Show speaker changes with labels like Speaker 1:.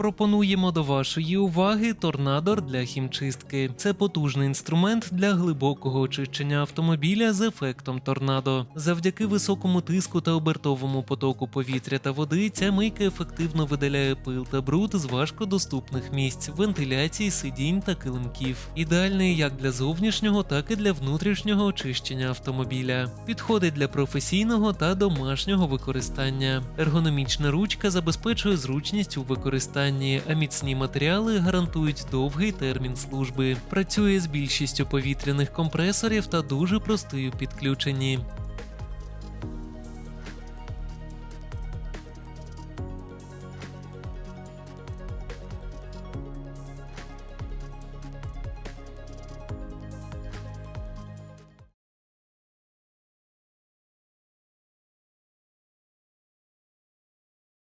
Speaker 1: Пропонуємо до вашої уваги торнадор для хімчистки. Це потужний інструмент для глибокого очищення автомобіля з ефектом торнадо. Завдяки високому тиску та обертовому потоку повітря та води ця мийка ефективно видаляє пил та бруд з важкодоступних місць, вентиляції, сидінь та килимків. Ідеальний як для зовнішнього, так і для внутрішнього очищення автомобіля. Підходить для професійного та домашнього використання. Ергономічна ручка забезпечує зручність у використанні, а міцні матеріали гарантують довгий термін служби. Працює з більшістю повітряних компресорів та дуже простою підключенні.